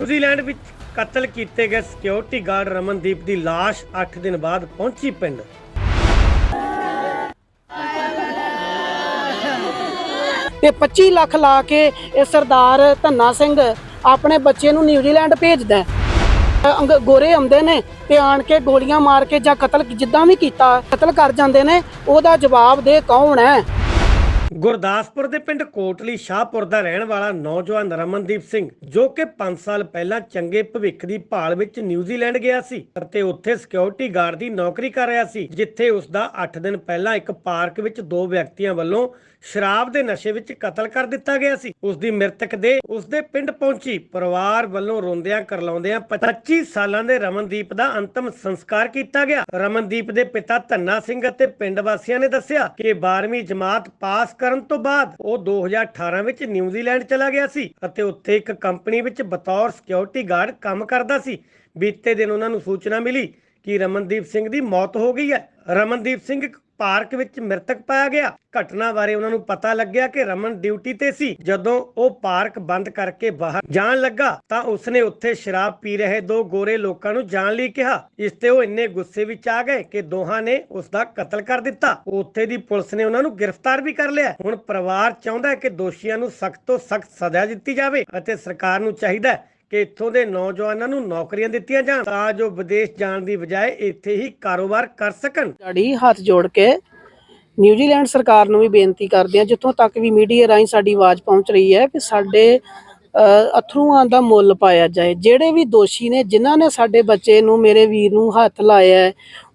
New Zealand ਵਿੱਚ ਕਤਲ ਕੀਤੇ ਗਏ ਸਿਕਿਉਰਿਟੀ ਗਾਰਡ ਰਮਨਦੀਪ ਦੀ ਲਾਸ਼ 8 ਦਿਨ ਬਾਅਦ ਪਹੁੰਚੀ ਪਿੰਡ ਤੇ 25 ਲੱਖ ਲਾ ਕੇ ਇਹ ਸਰਦਾਰ ਧੰਨਾ ਸਿੰਘ ਆਪਣੇ ਬੱਚੇ ਨੂੰ ਨਿਊਜ਼ੀਲੈਂਡ ਭੇਜਦਾ ਹੈ। ਗੋਰੇ ਆਉਂਦੇ ਨੇ ਤੇ ਆਣ ਕੇ ਗੋਲੀਆਂ ਮਾਰ ਕੇ ਜਾਂ ਕਤਲ ਜਿੱਦਾਂ ਵੀ ਕੀਤਾ, ਕਤਲ ਕਰ ਜਾਂਦੇ ਨੇ, ਉਹਦਾ ਜਵਾਬ ਦੇ ਕੌਣ ਹੈ ਗੁਰਦਾਸਪੁਰ ਦੇ ਪਿੰਡ ਕੋਟਲੀ ਸ਼ਾਹਪੁਰ ਦਾ ਰਹਿਣ ਵਾਲਾ ਨੌਜਵਾਨ ਰਮਨਦੀਪ ਸਿੰਘ, ਜੋ ਕਿ 5 ਸਾਲ ਪਹਿਲਾਂ ਚੰਗੇ ਭਵਿੱਖ ਦੀ ਭਾਲ ਵਿੱਚ ਨਿਊਜ਼ੀਲੈਂਡ ਗਿਆ ਸੀ ਅਤੇ ਉੱਥੇ ਸਿਕਿਉਰਿਟੀ ਗਾਰਡ ਦੀ ਨੌਕਰੀ ਕਰ ਰਿਹਾ ਸੀ, ਜਿੱਥੇ ਉਸ ਦਾ 8 ਦਿਨ ਪਹਿਲਾਂ ਇੱਕ ਪਾਰਕ ਵਿੱਚ ਦੋ ਵਿਅਕਤੀਆਂ ਵੱਲੋਂ ਸ਼ਰਾਬ ਦੇ ਨਸ਼ੇ ਵਿੱਚ ਕਤਲ ਕਰ ਦਿੱਤਾ ਗਿਆ ਸੀ। ਉਸ ਦੀ ਮ੍ਰਿਤਕ ਦੇ ਉਸ ਦੇ ਪਿੰਡ ਪਹੁੰਚੀ। ਪਰਿਵਾਰ ਵੱਲੋਂ ਰੋਂਦਿਆਂ ਕਰਲਾਉਂਦਿਆਂ 25 ਸਾਲਾਂ ਦੇ ਰਮਨਦੀਪ ਦਾ ਅੰਤਮ ਸੰਸਕਾਰ ਕੀਤਾ ਗਿਆ। ਰਮਨਦੀਪ ਦੇ ਪਿਤਾ ਧੰਨਾ ਸਿੰਘ ਅਤੇ ਪਿੰਡ ਵਾਸੀਆਂ ਨੇ ਦੱਸਿਆ ਕਿ 12ਵੀਂ ਜਮਾਤ ਪਾਸ ਕਰਨ ਤੋਂ ਬਾਅਦ ਉਹ 2018 ਵਿੱਚ ਨਿਊਜ਼ੀਲੈਂਡ ਚਲਾ ਗਿਆ ਸੀ ਅਤੇ ਉੱਥੇ ਇੱਕ ਕੰਪਨੀ ਵਿੱਚ ਬਤੌਰ ਸਿਕਿਉਰਿਟੀ ਗਾਰਡ ਕੰਮ ਕਰਦਾ ਸੀ। ਬੀਤੇ ਦਿਨ ਉਹਨਾਂ ਨੂੰ ਸੂਚਨਾ ਮਿਲੀ ਕਿ ਰਮਨਦੀਪ ਸਿੰਘ ਦੀ ਮੌਤ ਹੋ ਗਈ ਹੈ। ਰਮਨਦੀਪ ਸਿੰਘ ਇੱਕ ਪਾਰਕ ਵਿੱਚ ਮ੍ਰਿਤਕ ਪਾਇਆ ਗਿਆ। ਘਟਨਾ ਬਾਰੇ ਉਹਨਾਂ ਨੂੰ ਪਤਾ ਲੱਗਿਆ ਕਿ ਰਮਨ ਡਿਊਟੀ ਤੇ ਸੀ। ਜਦੋਂ ਉਹ ਪਾਰਕ ਬੰਦ ਕਰਕੇ ਬਾਹਰ ਜਾਣ ਲੱਗਾ, ਤਾਂ ਉਸਨੇ ਉੱਥੇ ਸ਼ਰਾਬ ਪੀ ਰਹੇ ਦੋ ਗੋਰੇ ਲੋਕਾਂ ਨੂੰ ਜਾਣ ਲਈ ਕਿਹਾ। ਇਸ ਤੇ ਉਹ ਇੰਨੇ ਗੁੱਸੇ ਵਿੱਚ ਆ ਗਏ ਕਿ ਦੋਹਾਂ ਨੇ ਉਸ ਦਾ ਕਤਲ ਕਰ ਦਿੱਤਾ। ਉੱਥੇ ਦੀ ਪੁਲਿਸ ਨੇ ਉਹਨਾਂ ਨੂੰ ਗ੍ਰਿਫਤਾਰ ਵੀ ਕਰ ਲਿਆ। ਹੁਣ ਪਰਿਵਾਰ ਚਾਹੁੰਦਾ ਹੈ ਕਿ ਦੋਸ਼ੀਆਂ ਨੂੰ ਸਖਤ ਤੋਂ ਸਖਤ ਸਜ਼ਾ ਦਿੱਤੀ ਜਾਵੇ ਅਤੇ ਸਰਕਾਰ ਨੂੰ ਚਾਹੀਦਾ ਹੈ ਕਿ ਇੱਥੋਂ ਦੇ ਨੌਜਵਾਨਾਂ ਨੂੰ ਨੌਕਰੀਆਂ ਦਿੱਤੀਆਂ ਜਾਣ ਤਾਂ ਜੋ ਵਿਦੇਸ਼ ਜਾਣ ਦੀ ਬਜਾਏ ਇੱਥੇ ਹੀ ਕਾਰੋਬਾਰ ਕਰ ਸਕਣ। ਗਾੜੀ ਹੱਥ ਜੋੜ ਕੇ ਨਿਊਜ਼ੀਲੈਂਡ ਸਰਕਾਰ ਨੂੰ ਵੀ ਬੇਨਤੀ ਕਰਦੇ ਆ ਜਿੱਥੋਂ ਤੱਕ ਵੀ ਮੀਡੀਆ ਰਾਹੀਂ ਸਾਡੀ ਆਵਾਜ਼ ਪਹੁੰਚ ਰਹੀ ਹੈ ਕਿ ਸਾਡੇ ਅ, ਅਥਰੂਆਂ ਦਾ ਮੁੱਲ ਪਾਇਆ ਜਾਏ। ਜਿਹੜੇ ਵੀ ਦੋਸ਼ੀ ਨੇ ਜਿਨ੍ਹਾਂ ਨੇ ਸਾਡੇ ਬੱਚੇ ਨੂੰ ਮੇਰੇ ਵੀਰ ਨੂੰ ਹੱਥ ਲਾਇਆ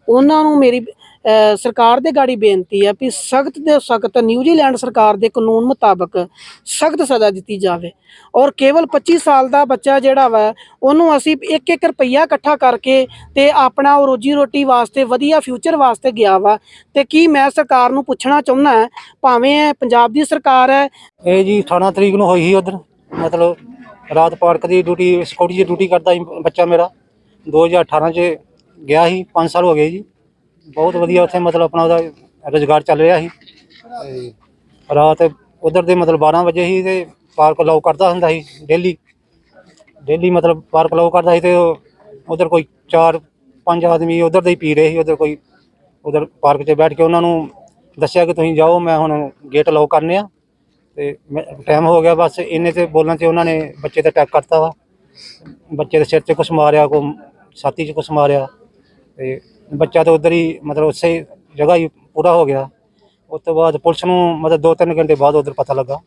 ਉਹਨਾਂ ਨੂੰ ਮੇਰੀ ਸਰਕਾਰ ਦੇ ਗਾੜੀ ਬੇਨਤੀ ਹੈ ਕਿ ਸਖਤ ਦੇ ਸਖਤ ਨਿਊਜ਼ੀਲੈਂਡ ਸਰਕਾਰ ਦੇ ਕਾਨੂੰਨ ਮੁਤਾਬਕ ਸਖਤ ਸਜ਼ਾ ਦਿੱਤੀ ਜਾਵੇ। ਔਰ ਕੇਵਲ 25 ਸਾਲ ਦਾ ਬੱਚਾ ਜਿਹੜਾ ਵਾ ਉਹਨੂੰ ਅਸੀਂ 1-1 ਰੁਪਈਆ ਇਕੱਠਾ ਕਰਕੇ ਤੇ ਆਪਣਾ ਉਹ ਰੋਜੀ ਰੋਟੀ ਵਾਸਤੇ ਵਧੀਆ ਫਿਊਚਰ ਵਾਸਤੇ ਗਿਆ ਵਾ। ਤੇ ਕੀ ਮੈਂ ਸਰਕਾਰ ਨੂੰ ਪੁੱਛਣਾ ਚਾਹੁੰਦਾ ਹਾਂ, ਭਾਵੇਂ ਪੰਜਾਬ ਦੀ ਸਰਕਾਰ ਹੈ। ਇਹ ਜੀ 18 ਤਰੀਕ ਨੂੰ ਹੋਈ ਸੀ ਉਧਰ ਮਤਲਬ ਰਾਤ ਪਾਰਕ ਦੀ ਡਿਊਟੀ ਸਿਕਿਉਰਿਟੀ ਦੀ ਡਿਊਟੀ ਕਰਦਾ ਸੀ ਬੱਚਾ ਮੇਰਾ। 2018 ਚ ਗਿਆ ਸੀ 5 ਸਾਲ ਹੋ ਗਏ ਜੀ। ਬਹੁਤ ਵਧੀਆ ਉੱਥੇ ਮਤਲਬ ਆਪਣਾ ਉਹਦਾ ਰੁਜ਼ਗਾਰ ਚੱਲ ਰਿਹਾ ਸੀ। ਤੇ ਰਾਤ ਉਧਰ ਦੇ ਮਤਲਬ 12 ਵਜੇ ਹੀ ਤੇ ਪਾਰਕ ਲੌਕ ਕਰਦਾ ਹੁੰਦਾ ਸੀ ਡੇਲੀ। ਡੇਲੀ ਮਤਲਬ ਪਾਰਕ ਲੌਕ ਕਰਦਾ ਸੀ ਤੇ ਉਧਰ ਕੋਈ 4 5 ਆਦਮੀ ਉਧਰ ਦੇ ਹੀ ਪੀ ਰਹੇ ਸੀ ਉਧਰ ਕੋਈ ਉਧਰ ਪਾਰਕ 'ਚ ਬੈਠ ਕੇ ਉਹਨਾਂ ਨੂੰ ਦੱਸਿਆ ਕਿ ਤੁਸੀਂ ਜਾਓ ਮੈਂ ਹੁਣ ਗੇਟ ਲੌਕ ਕਰਨੇ ਆ। ਤੇ ਟਾਈਮ ਹੋ ਗਿਆ ਬਸ ਇੰਨੇ ਤੇ ਬੋਲਣ ਤੇ ਉਹਨਾਂ ਨੇ ਬੱਚੇ ਤੇ ਅਟੈਕ ਕਰਤਾ ਵਾ। ਬੱਚੇ ਦੇ ਸਿਰ ਤੇ ਕੁਛ ਮਾਰਿਆ ਕੋ ਛਾਤੀ 'ਚ ਕੁਛ ਮਾਰਿਆ। ਤੇ ਬੱਚਾ ਤਾਂ ਉਧਰ ਹੀ ਮਤਲਬ ਉਸੇ ਜਗ੍ਹਾ ਹੀ ਪੂਰਾ ਹੋ ਗਿਆ। ਉਸ ਤੋਂ ਬਾਅਦ ਪੁਲਿਸ ਨੂੰ ਮਤਲਬ 2-3 ਘੰਟੇ ਬਾਅਦ ਉਧਰ ਪਤਾ ਲੱਗਾ।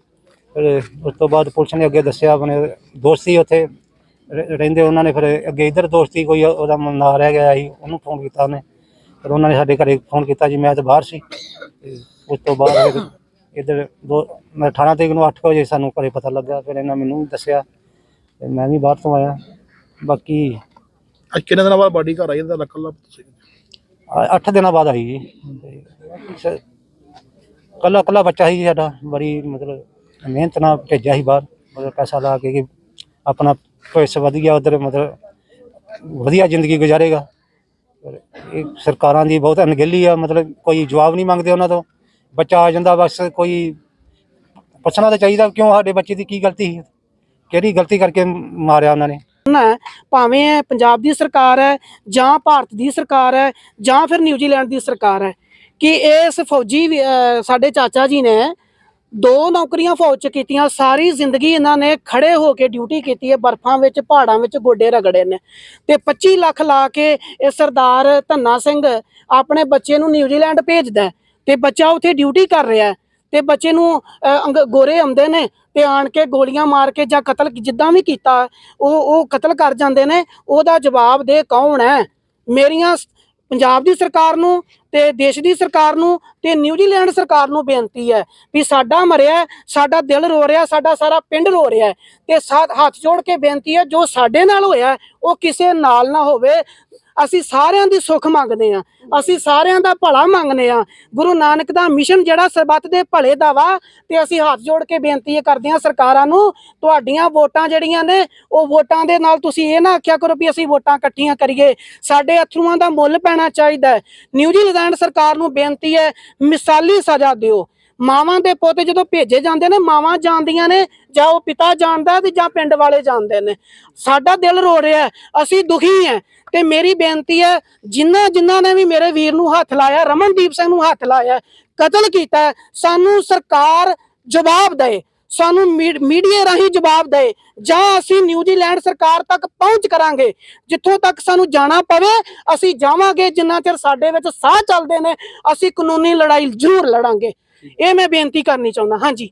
ਫਿਰ ਉਸ ਤੋਂ ਬਾਅਦ ਪੁਲਿਸ ਨੇ ਅੱਗੇ ਦੱਸਿਆ, ਆਪਣੇ ਦੋਸਤੀ ਉੱਥੇ। ਰਹਿੰਦੇ ਉਹਨਾਂ ਨੇ ਫਿਰ ਅੱਗੇ ਇਧਰ ਦੋਸਤੀ ਕੋਈ ਉਹਦਾ ਨਾ ਰਹਿ ਗਿਆ ਸੀ, ਉਹਨੂੰ ਫੋਨ ਕੀਤਾ ਉਹਨੇ। ਫਿਰ ਉਹਨਾਂ ਨੇ ਸਾਡੇ ਘਰੇ ਫੋਨ ਕੀਤਾ ਜੀ, ਮੈਂ ਤਾਂ ਬਾਹਰ ਸੀ। ਤੇ ਉਸ ਤੋਂ ਬਾਅਦ ਫਿਰ ਇੱਧਰ ਦੋ, ਮੈਂ 18 ਤਰੀਕ ਨੂੰ 8 ਵਜੇ ਸਾਨੂੰ ਘਰੇ ਪਤਾ ਲੱਗਾ, ਫਿਰ ਇਹਨਾਂ ਮੈਨੂੰ ਦੱਸਿਆ। ਤੇ ਮੈਂ ਵੀ ਬਾਹਰ ਤੋਂ ਆਇਆ। ਬਾਕੀ ਅੱਜ ਕਿੰਨੇ ਦਿਨਾਂ ਬਾਅਦ ਬਾਡੀ ਘਰ ਆਈ, ਇਹਦਾ ਲੱਕਲ ਲਾ ਤੁਸੀਂ 8 ਦਿਨਾਂ ਬਾਅਦ ਆਈ ਜੀ। ਕੱਲਾ ਕੱਲਾ ਬੱਚਾ ਸੀ ਜੀ ਸਾਡਾ, ਬੜੀ ਮਤਲਬ ਮਿਹਨਤ ਨਾਲ ਭੇਜਿਆ ਸੀ ਬਾਹਰ, ਮਤਲਬ ਪੈਸਾ ਲਾ ਕੇ ਕਿ ਆਪਣਾ ਭਵਿੱਖ ਵਧੀਆ, ਉਧਰ ਮਤਲਬ ਵਧੀਆ ਜ਼ਿੰਦਗੀ ਗੁਜ਼ਾਰੇਗਾ। ਇਹ ਸਰਕਾਰਾਂ ਦੀ ਬਹੁਤ ਅਣਗਹਿਲੀ ਆ, ਮਤਲਬ ਕੋਈ ਜਵਾਬ ਨਹੀਂ ਮੰਗਦੇ ਉਹਨਾਂ ਤੋਂ। ਬੱਚਾ ਆ ਜਾਂਦਾ, ਬਸ ਕੋਈ ਪੁੱਛਣਾ ਤਾਂ ਚਾਹੀਦਾ, ਕਿਉਂ ਸਾਡੇ ਬੱਚੇ ਦੀ ਕੀ ਗਲਤੀ ਸੀ? ਕਿਹੜੀ ਗਲਤੀ ਕਰਕੇ ਮਾਰਿਆ ਉਹਨਾਂ ਨੇ? ਨਾ ਭਾਵੇਂ ਇਹ ਪੰਜਾਬ ਦੀ ਸਰਕਾਰ ਹੈ ਜਾਂ ਭਾਰਤ ਦੀ ਸਰਕਾਰ ਹੈ ਜਾਂ ਫਿਰ ਨਿਊਜ਼ੀਲੈਂਡ ਦੀ ਸਰਕਾਰ ਹੈ ਕਿ ਇਸ ਫੌਜੀ ਵੀ, ਸਾਡੇ ਚਾਚਾ ਜੀ ਨੇ ਦੋ ਨੌਕਰੀਆਂ ਫੌਜ ਚ ਕੀਤੀਆਂ ਸਾਰੀ ਜ਼ਿੰਦਗੀ ਇਹਨਾਂ ਨੇ ਖੜੇ ਹੋ ਕੇ ਡਿਊਟੀ ਕੀਤੀ ਹੈ ਬਰਫਾਂ ਵਿੱਚ ਪਹਾੜਾਂ ਵਿੱਚ ਗੋਡੇ ਰਗੜੇ ਨੇ ਤੇ 25 ਲੱਖ ਲਾ ਕੇ ਇਹ ਸਰਦਾਰ ਧੰਨਾ ਸਿੰਘ ਆਪਣੇ ਬੱਚੇ ਨੂੰ ਨਿਊਜ਼ੀਲੈਂਡ ਭੇਜਦਾ ਤੇ ਬੱਚਾ ਉੱਥੇ ਡਿਊਟੀ ਕਰ ਰਿਹਾ ਹੈ। ਤੇ ਬੱਚੇ ਨੂੰ ਅੰਗ- ਗੋਰੇ ਆਉਂਦੇ ਨੇ ਤੇ ਆਣ ਕੇ ਗੋਲੀਆਂ ਮਾਰ ਕੇ ਜਾਂ ਕਤਲ ਜਿੱਦਾਂ ਵੀ ਕੀਤਾ, ਉਹ ਉਹ ਕਤਲ ਕਰ ਜਾਂਦੇ ਨੇ, ਉਹਦਾ ਜਵਾਬ ਦੇ ਕੌਣ ਹੈ? ਮੇਰੀਆਂ ਪੰਜਾਬ ਦੀ ਸਰਕਾਰ ਨੂੰ ਤੇ ਦੇਸ਼ ਦੀ ਸਰਕਾਰ ਨੂੰ ਤੇ ਨਿਊਜ਼ੀਲੈਂਡ ਸਰਕਾਰ ਨੂੰ ਬੇਨਤੀ ਹੈ ਵੀ ਸਾਡਾ ਮਰਿਆ, ਸਾਡਾ ਦਿਲ ਰੋ ਰਿਹਾ, ਸਾਡਾ ਸਾਰਾ ਪਿੰਡ ਰੋ ਰਿਹਾ ਹੈ ਤੇ ਸਾ- ਹੱਥ ਜੋੜ ਕੇ ਬੇਨਤੀ ਹੈ ਜੋ ਸਾਡੇ ਨਾਲ ਹੋਇਆ, ਉਹ ਕਿਸੇ ਨਾਲ ਨਾ ਹੋਵੇ। ਅਸੀਂ ਸਾਰਿਆਂ ਦੀ ਸੁੱਖ ਮੰਗਦੇ ਆ ਅਸੀਂ ਸਾਰਿਆਂ ਦਾ ਭਲਾ ਮੰਗਦੇ ਆ ਗੁਰੂ ਨਾਨਕ ਦਾ ਮਿਸ਼ਨ ਜਿਹੜਾ ਸਰਬੱਤ ਦੇ ਭਲੇ ਦਾ ਵਾ, ਤੇ ਅਸੀਂ ਹੱਥ ਜੋੜ ਕੇ ਬੇਨਤੀ ਕਰਦੇ ਆ ਸਰਕਾਰਾਂ ਨੂੰ, ਤੁਹਾਡੀਆਂ ਵੋਟਾਂ ਜਿਹੜੀਆਂ ਨੇ, ਉਹ ਵੋਟਾਂ ਦੇ ਨਾਲ ਤੁਸੀਂ ਇਹ ਨਾ ਆਖਿਆ ਕਰੋ ਵੀ ਅਸੀਂ ਵੋਟਾਂ ਇਕੱਠੀਆਂ ਕਰੀਏ। ਸਾਡੇ ਅਥਰੂਆਂ ਦਾ ਮੁੱਲ ਪੈਣਾ ਚਾਹੀਦਾ ਨਿਊਜ਼ੀਲੈਂਡ ਸਰਕਾਰ ਨੂੰ ਬੇਨਤੀ ਹੈ, ਮਿਸਾਲੀ ਸਜ਼ਾ ਦਿਓ। ਮਾਵਾਂ ਦੇ ਪੁੱਤ ਜਦੋਂ ਭੇਜੇ ਜਾਂਦੇ ਨੇ, ਮਾਵਾਂ ਜਾਣਦੀਆਂ ਨੇ, ਜਾਂ ਉਹ ਪਿਤਾ ਜਾਣਦਾ ਤੇ ਜਾਂ ਪਿੰਡ ਵਾਲੇ ਜਾਣਦੇ ਨੇ। ਸਾਡਾ ਦਿਲ ਰੋ ਰਿਹਾ ਅਸੀਂ ਦੁਖੀ ਹੈ। ਤੇ ਮੇਰੀ ਬੇਨਤੀ ਹੈ ਜਿਨ੍ਹਾਂ ਜਿਨ੍ਹਾਂ ਨੇ ਵੀ ਮੇਰੇ ਵੀਰ ਨੂੰ ਹੱਥ ਲਾਇਆ, ਰਮਨਦੀਪ ਸਿੰਘ ਨੂੰ ਹੱਥ ਲਾਇਆ, ਕਤਲ ਕੀਤਾ ਸਾਨੂੰ ਸਰਕਾਰ ਜਵਾਬ ਦੇ ਸਾਨੂੰ ਮੀ- ਮੀਡੀਆ ਰਾਹੀਂ ਜਵਾਬ ਦੇ ਜਾਂ ਅਸੀਂ ਨਿਊਜ਼ੀਲੈਂਡ ਸਰਕਾਰ ਤੱਕ ਪਹੁੰਚ ਕਰਾਂਗੇ। ਜਿੱਥੋਂ ਤੱਕ ਸਾਨੂੰ ਜਾਣਾ ਪਵੇ, ਅਸੀਂ ਜਾਵਾਂਗੇ। ਜਿੰਨਾ ਚਿਰ ਸਾਡੇ ਵਿੱਚ ਸਾਹ ਚੱਲਦੇ ਨੇ, ਅਸੀਂ ਕਾਨੂੰਨੀ ਲੜਾਈ ਜ਼ਰੂਰ ਲੜਾਂਗੇ। ਇਹ ਮੈਂ ਬੇਨਤੀ ਕਰਨੀ ਚਾਹੁੰਦਾ ਹਾਂਜੀ।